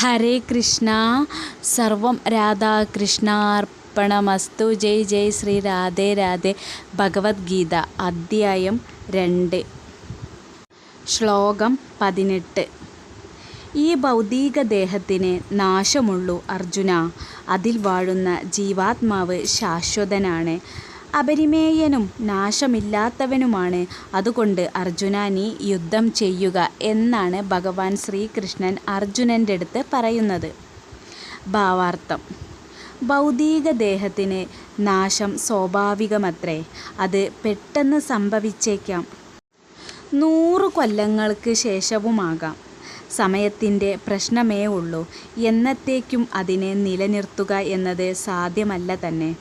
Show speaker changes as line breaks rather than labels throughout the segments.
ഹരേ കൃഷ്ണ. സർവം രാധാകൃഷ്ണാർപ്പണമസ്തു. ജയ് ജയ് ശ്രീ രാധേ രാധേ. ഭഗവത്ഗീത അധ്യായം രണ്ട്. ശ്ലോകം പതിനെട്ട്. ഈ ഭൗതിക ദേഹത്തിന് നാശമുള്ളൂ അർജുന. അതിൽ വാഴുന്ന ജീവാത്മാവ് ശാശ്വതനാണ്. അപരിമേയനും നാശമില്ലാത്തവനുമാണ്. അതുകൊണ്ട് അർജുന നീ യുദ്ധം ചെയ്യുക എന്നാണ് ഭഗവാൻ ശ്രീകൃഷ്ണൻ അർജുനന്റെ അടുത്ത് പറയുന്നത്. ഭാവാർത്ഥം. ഭൗതിക ദേഹത്തിന് നാശം സ്വാഭാവികമത്രേ. അത് പെട്ടെന്ന് സംഭവിച്ചേക്കാം. നൂറു കൊല്ലങ്ങൾക്ക് ശേഷവുമാകാം. സമയത്തിന്റെ പ്രശ്നമേ ഉള്ളൂ. എന്നത്തേക്കും അതിനെ നിലനിർത്തുക എന്നത് സാധ്യമല്ല തന്നെ.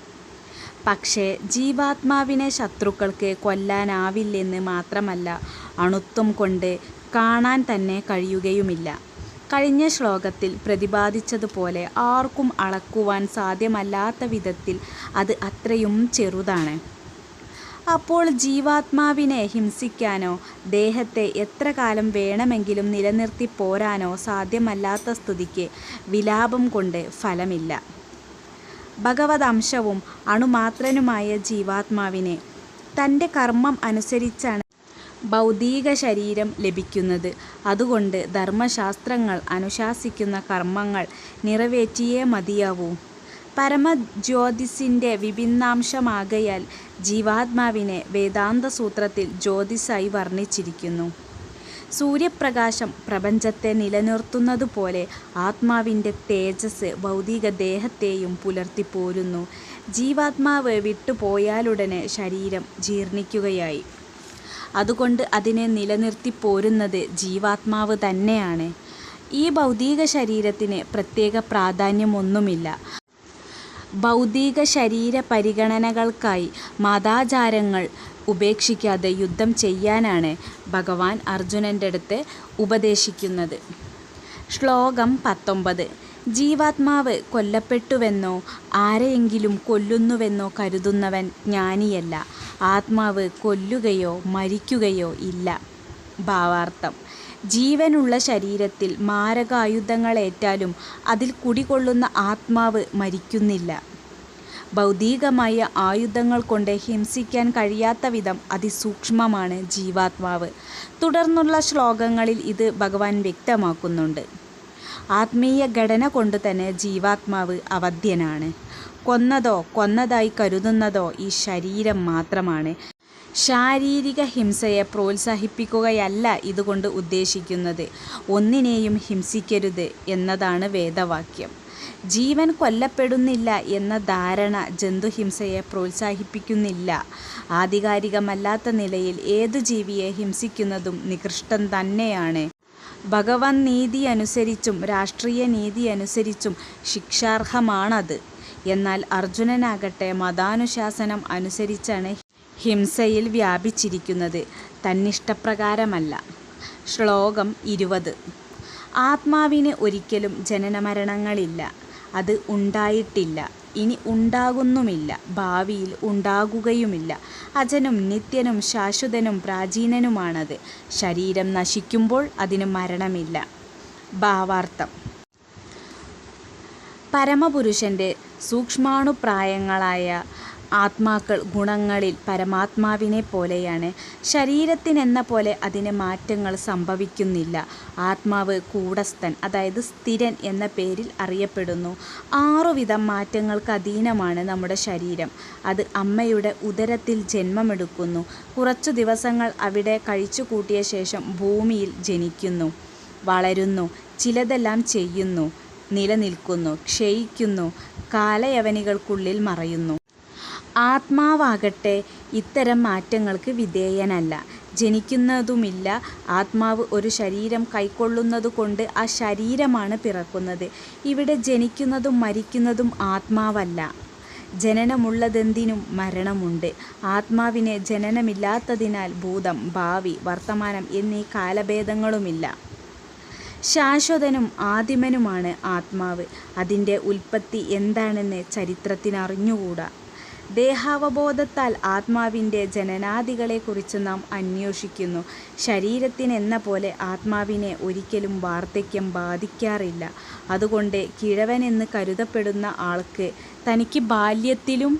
പക്ഷേ ജീവാത്മാവിനെ ശത്രുക്കൾക്ക് കൊല്ലാനാവില്ലെന്ന് മാത്രമല്ല അണുത്വം കൊണ്ട് കാണാൻ തന്നെ കഴിയുകയുമില്ല. കഴിഞ്ഞ ശ്ലോകത്തിൽ പ്രതിപാദിച്ചതുപോലെ ആർക്കും അളക്കുവാൻ സാധ്യമല്ലാത്ത വിധത്തിൽ അത് അത്രയും ചെറുതാണ്. അപ്പോൾ ജീവാത്മാവിനെ ഹിംസിക്കാനോ ദേഹത്തെ എത്ര കാലം വേണമെങ്കിലും നിലനിർത്തി പോരാനോ സാധ്യമല്ലാത്ത സ്ഥിതിക്ക് വിലാപം കൊണ്ട് ഫലമില്ല. ഭഗവതംശവും അണുമാത്രനുമായ ജീവാത്മാവിനെ. തന്റെ കർമ്മം അനുസരിച്ചാണ് ഭൗതിക ശരീരം ലഭിക്കുന്നത്. അതുകൊണ്ട് ധർമ്മശാസ്ത്രങ്ങൾ അനുശാസിക്കുന്ന കർമ്മങ്ങൾ നിറവേറ്റിയേ മതിയാവൂ. പരമജ്യോതിസിന്റെ വിഭിന്നാംശമാകയാൽ ജീവാത്മാവിനെ വേദാന്ത സൂത്രത്തിൽ ജ്യോതിസായി വർണിച്ചിരിക്കുന്നു. സൂര്യപ്രകാശം പ്രപഞ്ചത്തെ നിലനിർത്തുന്നതുപോലെ ആത്മാവിന്റെ തേജസ് ഭൗതിക ദേഹത്തെയും പുലർത്തിപ്പോരുന്നു. ജീവാത്മാവ് വിട്ടുപോയാലുടനെ ശരീരം ജീർണിക്കുകയായി. അതുകൊണ്ട് അതിനെ നിലനിർത്തിപ്പോരുന്നത് ജീവാത്മാവ് തന്നെയാണ്. ഈ ഭൗതിക ശരീരത്തിന് പ്രത്യേക പ്രാധാന്യമൊന്നുമില്ല. ഭൗതിക ശരീര പരിഗണനകൾക്കായി മതാചാരങ്ങൾ ഉപേക്ഷിക്കാതെ യുദ്ധം ചെയ്യാനാണ് ഭഗവാൻ അർജുനന്റെ അടുത്ത് ഉപദേശിക്കുന്നത്. ശ്ലോകം പത്തൊമ്പത്. ജീവാത്മാവ് കൊല്ലപ്പെട്ടുവെന്നോ ആരെയെങ്കിലും കൊല്ലുന്നുവെന്നോ കരുതുന്നവൻ ജ്ഞാനിയല്ല. ആത്മാവ് കൊല്ലുകയോ മരിക്കുകയോ ഇല്ല. ഭാവാർത്ഥം. ജീവനുള്ള ശരീരത്തിൽ മാരകായുധങ്ങളേറ്റാലും അതിൽ കുടികൊള്ളുന്ന ആത്മാവ് മരിക്കുന്നില്ല. ഭൗതികമായ ആയുധങ്ങൾ കൊണ്ട് ഹിംസിക്കാൻ കഴിയാത്ത വിധം അതിസൂക്ഷ്മമാണ് ജീവാത്മാവ്. തുടർന്നുള്ള ശ്ലോകങ്ങളിൽ ഇത് ഭഗവാൻ വ്യക്തമാക്കുന്നുണ്ട്. ആത്മീയ ഘടന കൊണ്ട് തന്നെ ജീവാത്മാവ് അവധ്യനാണ്. കൊന്നതോ കൊന്നതായി കരുതുന്നതോ ഈ ശരീരം മാത്രമാണ്. ശാരീരിക ഹിംസയെ പ്രോത്സാഹിപ്പിക്കുകയല്ല ഇതുകൊണ്ട് ഉദ്ദേശിക്കുന്നത്. ഒന്നിനെയും ഹിംസിക്കരുത് എന്നതാണ് വേദവാക്യം. ജീവൻ കൊല്ലപ്പെടുന്നില്ല എന്ന ധാരണ ജന്തുഹിംസയെ പ്രോത്സാഹിപ്പിക്കുന്നില്ല. ആധികാരികമല്ലാത്ത നിലയിൽ ഏതു ജീവിയെ ഹിംസിക്കുന്നതും നികൃഷ്ടം തന്നെയാണ്. ഭഗവാൻ നീതി അനുസരിച്ചും രാഷ്ട്രീയ നീതി അനുസരിച്ചും ശിക്ഷാർഹമാണത്. എന്നാൽ അർജുനനാകട്ടെ മതാനുശാസനം അനുസരിച്ചാണ് ഹിംസയിൽ വ്യാപിച്ചിരിക്കുന്നത്. തന്നിഷ്ടപ്രകാരമല്ല. ശ്ലോകം ഇരുപത്. ആത്മാവിന് ഒരിക്കലും ജനനമരണങ്ങളില്ല. അത് ഉണ്ടായിട്ടില്ല. ഇനി ഉണ്ടാകുന്നുമില്ല. ഭാവിയിൽ ഉണ്ടാകുകയുമില്ല. അജനും നിത്യനും ശാശ്വതനും പ്രാചീനനുമാണത്. ശരീരം നശിക്കുമ്പോൾ അതിന് മരണമില്ല. ഭാവാർത്ഥം. പരമപുരുഷന്റെ സൂക്ഷ്മാണുപ്രായങ്ങളായ ആത്മാക്കൾ ഗുണങ്ങളിൽ പരമാത്മാവിനെ പോലെയാണ്. ശരീരത്തിനെന്ന പോലെ അതിന് മാറ്റങ്ങൾ സംഭവിക്കുന്നില്ല. ആത്മാവ് കൂടസ്ഥൻ അതായത് സ്ഥിരൻ എന്ന പേരിൽ അറിയപ്പെടുന്നു. ആറുവിധം മാറ്റങ്ങൾക്ക് അധീനമാണ് നമ്മുടെ ശരീരം. അത് അമ്മയുടെ ഉദരത്തിൽ ജന്മമെടുക്കുന്നു. കുറച്ചു ദിവസങ്ങൾ അവിടെ കഴിച്ചു കൂട്ടിയ ശേഷം ഭൂമിയിൽ ജനിക്കുന്നു. വളരുന്നു. ചിലതെല്ലാം ചെയ്യുന്നു. നിലനിൽക്കുന്നു. ക്ഷയിക്കുന്നു. കാലയവനികൾക്കുള്ളിൽ മറയുന്നു. ആത്മാവാകട്ടെ ഇത്തരം മാറ്റങ്ങൾക്ക് വിധേയനല്ല. ജനിക്കുന്നതുമില്ല. ആത്മാവ് ഒരു ശരീരം കൈക്കൊള്ളുന്നത് കൊണ്ട് ആ ശരീരമാണ് പിറക്കുന്നത്. ഇവിടെ ജനിക്കുന്നതും മരിക്കുന്നതും ആത്മാവല്ല. ജനനമുള്ളതെന്തിനും മരണമുണ്ട്. ആത്മാവിന് ജനനമില്ലാത്തതിനാൽ ഭൂതം ഭാവി വർത്തമാനം എന്നീ കാലഭേദങ്ങളുമില്ല. ശാശ്വതനും ആദിമനുമാണ് ആത്മാവ്. അതിന്റെ ഉൽപ്പത്തി എന്താണെന്ന് ചരിത്രത്തിനറിഞ്ഞുകൂടാ? ദേഹാവബോധത്താൽ ആത്മാവിന്റെ ജനനാദികളെക്കുറിച്ച് നാം അന്വേഷിക്കുന്നു. ശരീരത്തിനെന്ന പോലെ ആത്മാവിനെ ഒരിക്കലും വാർദ്ധക്യം ബാധിക്കാറില്ല. അതുകൊണ്ട് കിഴവനെന്ന് കരുതപ്പെടുന്ന ആൾക്ക് തനിക്ക് ബാല്യത്തിലും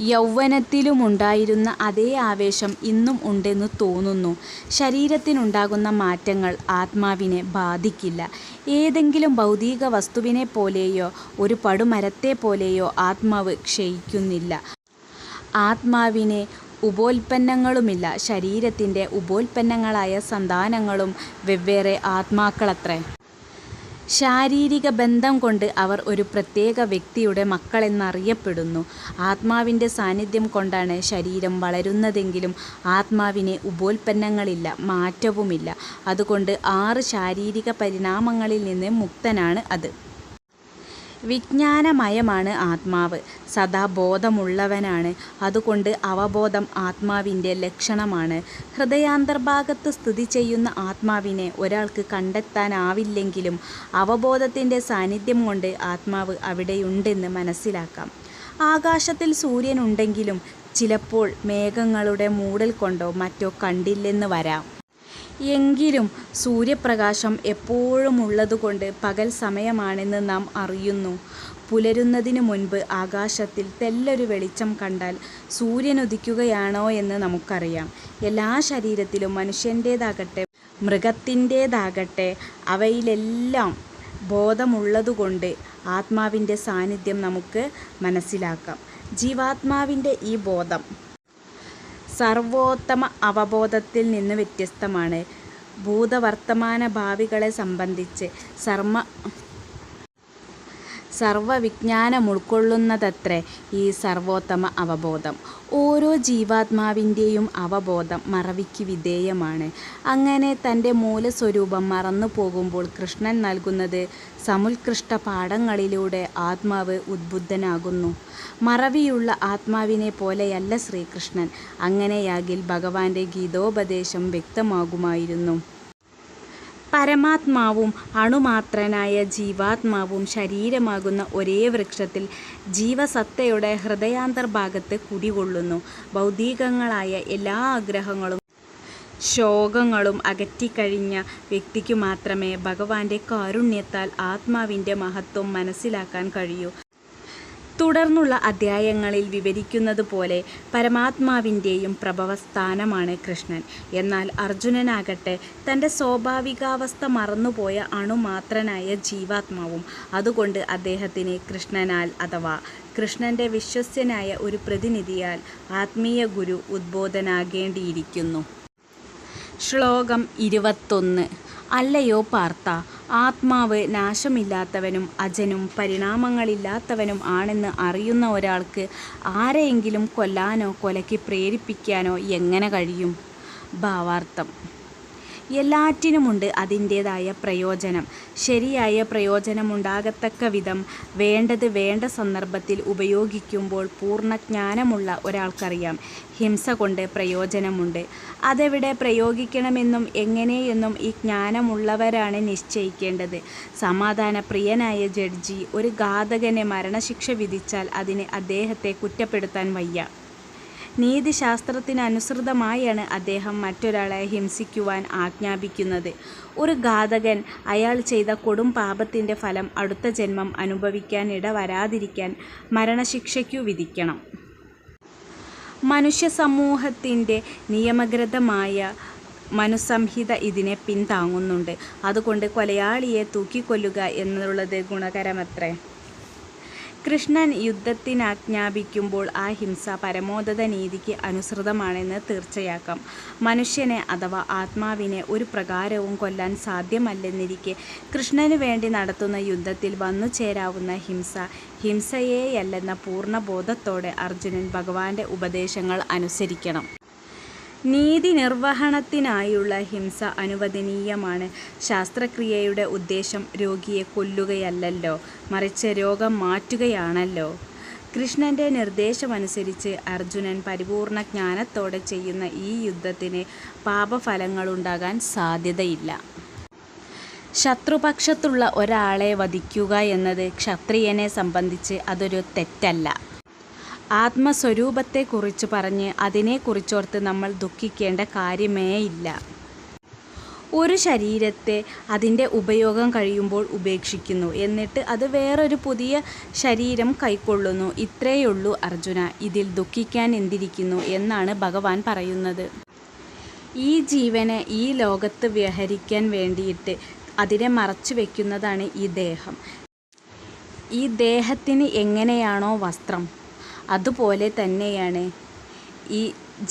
യൗവനത്തിലുമുണ്ടായിരുന്ന അതേ ആവേശം ഇന്നും ഉണ്ടെന്ന് തോന്നുന്നു. ശരീരത്തിനുണ്ടാകുന്ന മാറ്റങ്ങൾ ആത്മാവിനെ ബാധിക്കില്ല. ഏതെങ്കിലും ഭൗതിക വസ്തുവിനെ പോലെയോ ഒരു പടുമരത്തെ പോലെയോ ആത്മാവ് ക്ഷയിക്കുന്നില്ല. ആത്മാവിനെ ഉപോൽപ്പന്നങ്ങളുമില്ല. ശരീരത്തിന്റെ ഉപോൽപ്പന്നങ്ങളായ സന്താനങ്ങളും വെവ്വേറെ ആത്മാക്കളത്രേ. ശാരീരിക ബന്ധം കൊണ്ട് അവർ ഒരു പ്രത്യേക വ്യക്തിയുടെ മക്കളെന്നറിയപ്പെടുന്നു. ആത്മാവിന്റെ സാന്നിധ്യം കൊണ്ടാണ് ശരീരം വളരുന്നതെങ്കിലും ആത്മാവിന് ഉപോൽപ്പന്നങ്ങളില്ല മാറ്റവുമില്ല. അതുകൊണ്ട് ആറ് ശാരീരിക പരിണാമങ്ങളിൽ നിന്ന് മുക്തനാണ് അത്. വിജ്ഞാനമയമാണ് ആത്മാവ്. സദാ ബോധമുള്ളവനാണ്. അതുകൊണ്ട് അവബോധം ആത്മാവിന്റെ ലക്ഷണമാണ്. ഹൃദയാന്തർഭാഗത്ത് സ്ഥിതി ചെയ്യുന്ന ആത്മാവിനെ ഒരാൾക്ക് കണ്ടെത്താനാവില്ലെങ്കിലും അവബോധത്തിന്റെ സാന്നിധ്യം കൊണ്ട് ആത്മാവ് അവിടെയുണ്ടെന്ന് മനസ്സിലാക്കാം. ആകാശത്തിൽ സൂര്യനുണ്ടെങ്കിലും ചിലപ്പോൾ മേഘങ്ങളുടെ മൂടൽ കൊണ്ടോ മറ്റോ കണ്ടില്ലെന്ന് വരാം. എങ്കിലും സൂര്യപ്രകാശം എപ്പോഴും ഉള്ളതുകൊണ്ട് പകൽ സമയമാണെന്ന് നാം അറിയുന്നു. പുലരുന്നതിനു മുൻപ് ആകാശത്തിൽ തെല്ലൊരു വെളിച്ചം കണ്ടാൽ സൂര്യൻ ഉദിക്കുകയാണോ എന്ന് നമുക്കറിയാം. എല്ലാ ശരീരത്തിലും മനുഷ്യന്റേതാകട്ടെ മൃഗത്തിന്റേതാകട്ടെ അവയിലെല്ലാം ബോധമുള്ളതുകൊണ്ട് ആത്മാവിന്റെ സാന്നിധ്യം നമുക്ക് മനസ്സിലാക്കാം. ജീവാത്മാവിന്റെ ഈ ബോധം സർവോത്തമ അവബോധത്തിൽ നിന്ന് വ്യത്യസ്തമാണ്. ഭൂതവർത്തമാന ഭാവികളെ സംബന്ധിച്ച് സർമ്മ സർവവിജ്ഞാനമുൾക്കൊള്ളുന്നതത്രേ ഈ സർവോത്തമ അവബോധം. ഓരോ ജീവാത്മാവിന്റെയും അവബോധം മറവിക്ക് വിധേയമാണ്. അങ്ങനെ തന്റെ മൂലസ്വരൂപം മറന്നു പോകുമ്പോൾ കൃഷ്ണൻ നൽകുന്നത് സമുത്കൃഷ്ട പാഠങ്ങളിലൂടെ ആത്മാവ് ഉദ്ബുദ്ധനാകുന്നു. മറവിയുള്ള ആത്മാവിനെ പോലെയല്ല ശ്രീകൃഷ്ണൻ. അങ്ങനെയാകിൽ ഭഗവാന്റെ ഗീതോപദേശം വ്യക്തമാകുമായിരുന്നു. പരമാത്മാവും അണുമാത്രനായ ജീവാത്മാവും ശരീരമാകുന്ന ഒരേ വൃക്ഷത്തിൽ ജീവസത്തയുടെ ഹൃദയാന്തർഭാഗത്ത് കുടികൊള്ളുന്നു. ഭൗതികങ്ങളായ എല്ലാ ആഗ്രഹങ്ങളും ശോകങ്ങളും അകറ്റിക്കഴിഞ്ഞ വ്യക്തിക്കു മാത്രമേ ഭഗവാന്റെ കാരുണ്യത്താൽ ആത്മാവിന്റെ മഹത്വം മനസ്സിലാക്കാൻ കഴിയൂ. തുടർന്നുള്ള അധ്യായങ്ങളിൽ വിവരിക്കുന്നത് പോലെ പരമാത്മാവിന്റെയും പ്രഭവസ്ഥാനമാണ് കൃഷ്ണൻ. എന്നാൽ അർജുനനാകട്ടെ തന്റെ സ്വാഭാവികാവസ്ഥ മറന്നുപോയ അണുമാത്രനായ ജീവാത്മാവും. അതുകൊണ്ട് അദ്ദേഹത്തിന് കൃഷ്ണനാൽ അഥവാ കൃഷ്ണന്റെ വിശ്വസ്യനായ ഒരു പ്രതിനിധിയാൽ ആത്മീയ ഗുരു ഉദ്ബോധനാകേണ്ടിയിരിക്കുന്നു. ശ്ലോകം ഇരുപത്തൊന്ന്. അല്ലയോ പാർത്ത ആത്മാവ് നാശമില്ലാത്തവനും അജനും പരിണാമങ്ങളില്ലാത്തവനും ആണെന്ന് അറിയുന്ന ഒരാൾക്ക് ആരെയെങ്കിലും കൊല്ലാനോ കൊലയ്ക്ക് പ്രേരിപ്പിക്കാനോ എങ്ങനെ കഴിയും? ഭാവാർത്ഥം. എല്ലാറ്റിനുമുണ്ട് അതിന്റേതായ പ്രയോജനം. ശരിയായ പ്രയോജനമുണ്ടാകത്തക്ക വിധം വേണ്ടത് വേണ്ട സന്ദർഭത്തിൽ ഉപയോഗിക്കുമ്പോൾ പൂർണജ്ഞാനമുള്ള ഒരാൾക്കറിയാം. ഹിംസ കൊണ്ട് പ്രയോജനമുണ്ട്. അതെവിടെ പ്രയോഗിക്കണമെന്നും എങ്ങനെയെന്നും ഈ ജ്ഞാനമുള്ളവരാണ് നിശ്ചയിക്കേണ്ടത്. സമാധാനപ്രിയനായ ജഡ്ജി ഒരു ഘാതകനെ മരണശിക്ഷ വിധിച്ചാൽ അതിന് അദ്ദേഹത്തെ കുറ്റപ്പെടുത്താൻ വയ്യ. നീതിശാസ്ത്രത്തിനനുസൃതമായാണ് അദ്ദേഹം മറ്റൊരാളെ ഹിംസിക്കുവാൻ ആജ്ഞാപിക്കുന്നത്. ഒരു ഘാതകൻ അയാൾ ചെയ്ത കൊടും പാപത്തിന്റെ ഫലം അടുത്ത ജന്മം അനുഭവിക്കാൻ ഇടവരാതിരിക്കാൻ മരണശിക്ഷയ്ക്കു വിധിക്കണം. മനുഷ്യ സമൂഹത്തിന്റെ നിയമഗ്രതമായ മനുസംഹിത ഇതിനെ പിന്താങ്ങുന്നുണ്ട് അതുകൊണ്ട് കൊലയാളിയെ തൂക്കിക്കൊല്ലുക എന്നുള്ളത് ഗുണകരമത്രേ. കൃഷ്ണൻ യുദ്ധത്തിനാജ്ഞാപിക്കുമ്പോൾ ആ ഹിംസ പരമോന്നത നീതിക്ക് അനുസൃതമാണെന്ന് തീർച്ചയാക്കാം. മനുഷ്യനെ അഥവാ ആത്മാവിനെ ഒരു പ്രകാരവും കൊല്ലാൻ സാധ്യമല്ലെന്നിരിക്കെ കൃഷ്ണന് വേണ്ടി നടത്തുന്ന യുദ്ധത്തിൽ വന്നു ചേരാവുന്ന ഹിംസ ഹിംസയേയല്ലെന്ന പൂർണബോധത്തോടെ അർജുനൻ ഭഗവാന്റെ ഉപദേശങ്ങൾ അനുസരിക്കണം. നീതി നിർവഹണത്തിനായുള്ള ഹിംസ അനുവദനീയമാണ്. ശാസ്ത്രക്രിയയുടെ ഉദ്ദേശം രോഗിയെ കൊല്ലുകയല്ലല്ലോ മറിച്ച് രോഗം മാറ്റുകയാണല്ലോ. കൃഷ്ണന്റെ നിർദ്ദേശമനുസരിച്ച് അർജുനൻ പരിപൂർണ ജ്ഞാനത്തോടെ ചെയ്യുന്ന ഈ യുദ്ധത്തിന് പാപഫലങ്ങളുണ്ടാകാൻ സാധ്യതയില്ല. ശത്രുപക്ഷത്തുള്ള ഒരാളെ വധിക്കുക എന്നത് ക്ഷത്രിയനെ സംബന്ധിച്ച് അതൊരു തെറ്റല്ല. ആത്മസ്വരൂപത്തെക്കുറിച്ച് പറഞ്ഞ് അതിനെക്കുറിച്ചോർത്ത് നമ്മൾ ദുഃഖിക്കേണ്ട കാര്യമേയില്ല. ഒരു ശരീരത്തെ അതിന്റെ ഉപയോഗം കഴിയുമ്പോൾ ഉപേക്ഷിക്കുന്നു. എന്നിട്ട് അത് വേറൊരു പുതിയ ശരീരം കൈക്കൊള്ളുന്നു. ഇത്രയേയുള്ളൂ അർജുന ഇതിൽ ദുഃഖിക്കാൻ എന്തിരിക്കുന്നു എന്നാണ് ഭഗവാൻ പറയുന്നത്. ഈ ജീവനെ ഈ ലോകത്ത് വ്യവഹരിക്കാൻ വേണ്ടിയിട്ട് അതിനെ മറച്ചു വയ്ക്കുന്നതാണ് ഈ ദേഹം. ഈ ദേഹത്തിന് എങ്ങനെയാണോ വസ്ത്രം, അതുപോലെ തന്നെയാണ് ഈ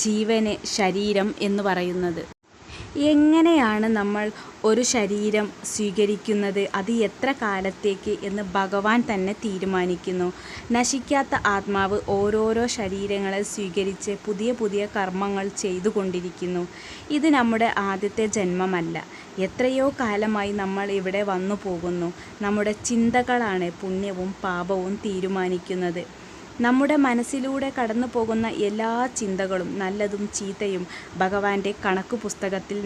ജീവന് ശരീരം എന്ന് പറയുന്നത്. എങ്ങനെയാണ് നമ്മൾ ഒരു ശരീരം സ്വീകരിക്കുന്നത്, അത് എത്ര കാലത്തേക്ക് എന്ന് ഭഗവാൻ തന്നെ തീരുമാനിക്കുന്നു. നശിക്കാത്ത ആത്മാവ് ഓരോരോ ശരീരങ്ങളെ സ്വീകരിച്ച് പുതിയ പുതിയ കർമ്മങ്ങൾ ചെയ്തു കൊണ്ടിരിക്കുന്നു ഇത് നമ്മുടെ ആദ്യത്തെ ജന്മമല്ല. എത്രയോ കാലമായി നമ്മൾ ഇവിടെ വന്നു പോകുന്നു നമ്മുടെ ചിന്തകളാണ് പുണ്യവും പാപവും തീരുമാനിക്കുന്നത്. നമ്മുടെ മനസ്സിലൂടെ കടന്നു പോകുന്ന എല്ലാ ചിന്തകളും നല്ലതും ചീത്തയും ഭഗവാന്റെ കണക്ക് പുസ്തകത്തിൽ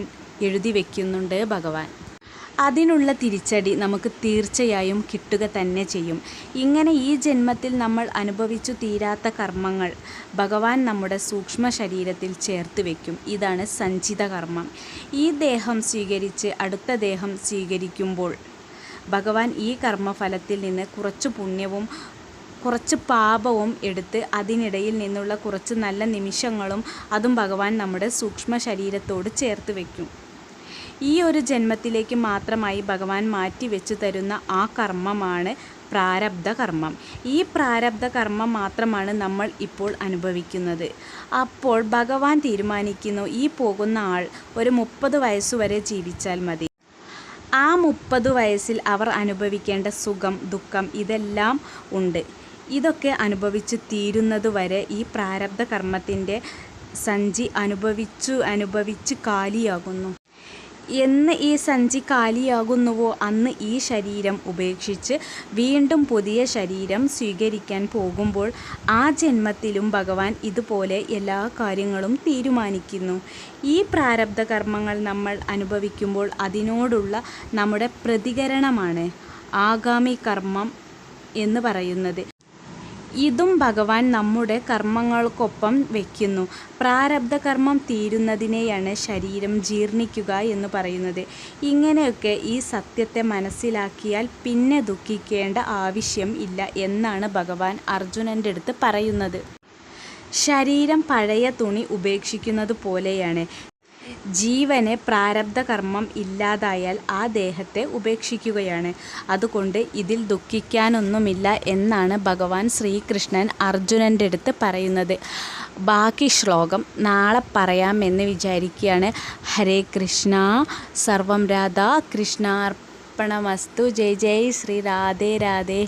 എഴുതി വയ്ക്കുന്നുണ്ട് ഭഗവാൻ. അതിനുള്ള തിരിച്ചടി നമുക്ക് തീർച്ചയായും കിട്ടുക തന്നെ ചെയ്യും. ഇങ്ങനെ ഈ ജന്മത്തിൽ നമ്മൾ അനുഭവിച്ചു തീരാത്ത കർമ്മങ്ങൾ ഭഗവാൻ നമ്മുടെ സൂക്ഷ്മ ശരീരത്തിൽ ചേർത്ത് വയ്ക്കും ഇതാണ് സഞ്ചിത കർമ്മം. ഈ ദേഹം സ്വീകരിച്ച് അടുത്ത ദേഹം സ്വീകരിക്കുമ്പോൾ ഭഗവാൻ ഈ കർമ്മഫലത്തിൽ നിന്ന് കുറച്ച് പുണ്യവും കുറച്ച് പാപവും എടുത്ത് അതിനിടയിൽ നിന്നുള്ള കുറച്ച് നല്ല നിമിഷങ്ങളും അതും ഭഗവാൻ നമ്മുടെ സൂക്ഷ്മ ശരീരത്തോട് ചേർത്ത് വയ്ക്കും ഈ ഒരു ജന്മത്തിലേക്ക് മാത്രമായി ഭഗവാൻ മാറ്റിവെച്ചു തരുന്ന ആ കർമ്മമാണ് പ്രാരബ്ധ കർമ്മം ഈ പ്രാരബ്ധ കർമ്മം മാത്രമാണ് നമ്മൾ ഇപ്പോൾ അനുഭവിക്കുന്നത്. അപ്പോൾ ഭഗവാൻ തീരുമാനിക്കുന്നു ഈ പോകുന്ന ആൾ ഒരു മുപ്പത് വയസ്സുവരെ ജീവിച്ചാൽ മതി. ആ മുപ്പത് വയസ്സിൽ അവർ അനുഭവിക്കേണ്ട സുഖം, ദുഃഖം ഇതെല്ലാം ഉണ്ട്. ഇതൊക്കെ അനുഭവിച്ചു തീരുന്നതുവരെ ഈ പ്രാരബ്ധ കർമ്മത്തിന്റെ സഞ്ചി അനുഭവിച്ചു അനുഭവിച്ച് കാലിയാകുന്നു. എന്ന് ഈ സഞ്ചി കാലിയാകുന്നുവോ അന്ന് ഈ ശരീരം ഉപേക്ഷിച്ച് വീണ്ടും പുതിയ ശരീരം സ്വീകരിക്കാൻ പോകുമ്പോൾ ആ ജന്മത്തിലും ഭഗവാൻ ഇതുപോലെ എല്ലാ കാര്യങ്ങളും തീരുമാനിക്കുന്നു. ഈ പ്രാരബ്ധ കർമ്മങ്ങൾ നമ്മൾ അനുഭവിക്കുമ്പോൾ അതിനോടുള്ള നമ്മുടെ പ്രതികരണമാണ് ആഗാമി കർമ്മം എന്ന് പറയുന്നത്. ഇതും ഭഗവാൻ നമ്മുടെ കർമ്മങ്ങൾക്കൊപ്പം വയ്ക്കുന്നു പ്രാരബ്ധ കർമ്മം തീരുന്നതിനെയാണ് ശരീരം ജീർണിക്കുക എന്ന് പറയുന്നത്. ഇങ്ങനെയൊക്കെ ഈ സത്യത്തെ മനസ്സിലാക്കിയാൽ പിന്നെ ദുഃഖിക്കേണ്ട ആവശ്യം ഇല്ല എന്നാണ് ഭഗവാൻ അർജുനന്റെ അടുത്ത് പറയുന്നത്. ശരീരം പഴയ തുണി ഉപേക്ഷിക്കുന്നതുപോലെയാണ്. ജീവന് പ്രാരബ്ധ കർമ്മം ഇല്ലാതായാൽ ആ ദേഹത്തെ ഉപേക്ഷിക്കുകയാണ്. അതുകൊണ്ട് ഇതിൽ ദുഃഖിക്കാനൊന്നുമില്ല എന്നാണ് ഭഗവാൻ ശ്രീകൃഷ്ണൻ അർജുനന്റെ അടുത്ത് പറയുന്നത്. ബാക്കി ശ്ലോകം നാളെ പറയാമെന്ന് വിചാരിക്കുകയാണ്. ഹരേ കൃഷ്ണ സർവം രാധാകൃഷ്ണാർപ്പണമസ്തു ജയ് ജയ് ശ്രീ രാധേ രാധേ